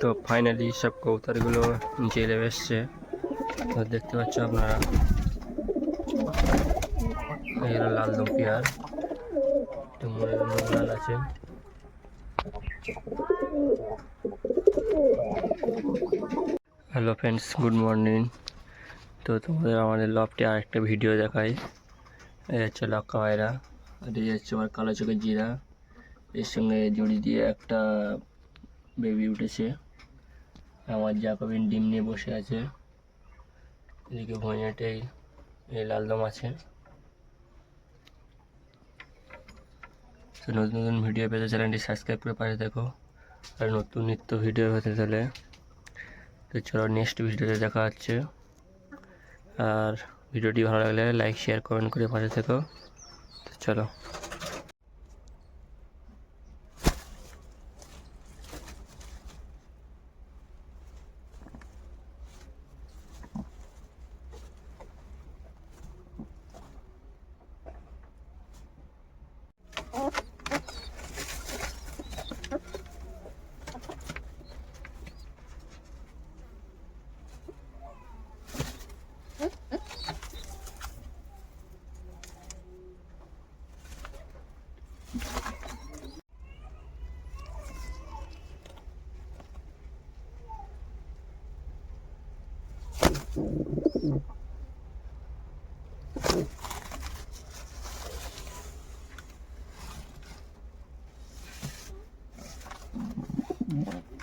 তো ফাইনালি সব কৌতারগুলো নিচে নেমে এসছে তো দেখতে পাচ্ছ আপনারা। এই হলো লাল দম পেয়ার তো মনে লাল আছে। হ্যালো ফ্রেন্ডস গুড মর্নিং তো তোমাদের আমাদের লফটে আরেকটা ভিডিও দেখাই। এই হচ্ছে লক্কা ভাইরা। আর এই হচ্ছে আমার কালো চোখের জিরা। এর সঙ্গে জুড়ি দিয়ে একটা বেবি উঠেছে। আমার জাকবিন ডিম নিয়ে বসে আছে। এদিকে ভুঁইয়াটেই, এই লালদম আছে। তো নতুন নতুন ভিডিও পেতে চ্যানেলটি সাবস্ক্রাইব করে পাশে দেখো আর নতুন নিত্য ভিডিও পেতে চলে তো চলো নেক্সট ভিডিওতে দেখা হচ্ছে। আর ভিডিওটি ভালো লাগলে লাইক শেয়ার কমেন্ট করে পাশে থেকো। তো চলো। Mm-hmm.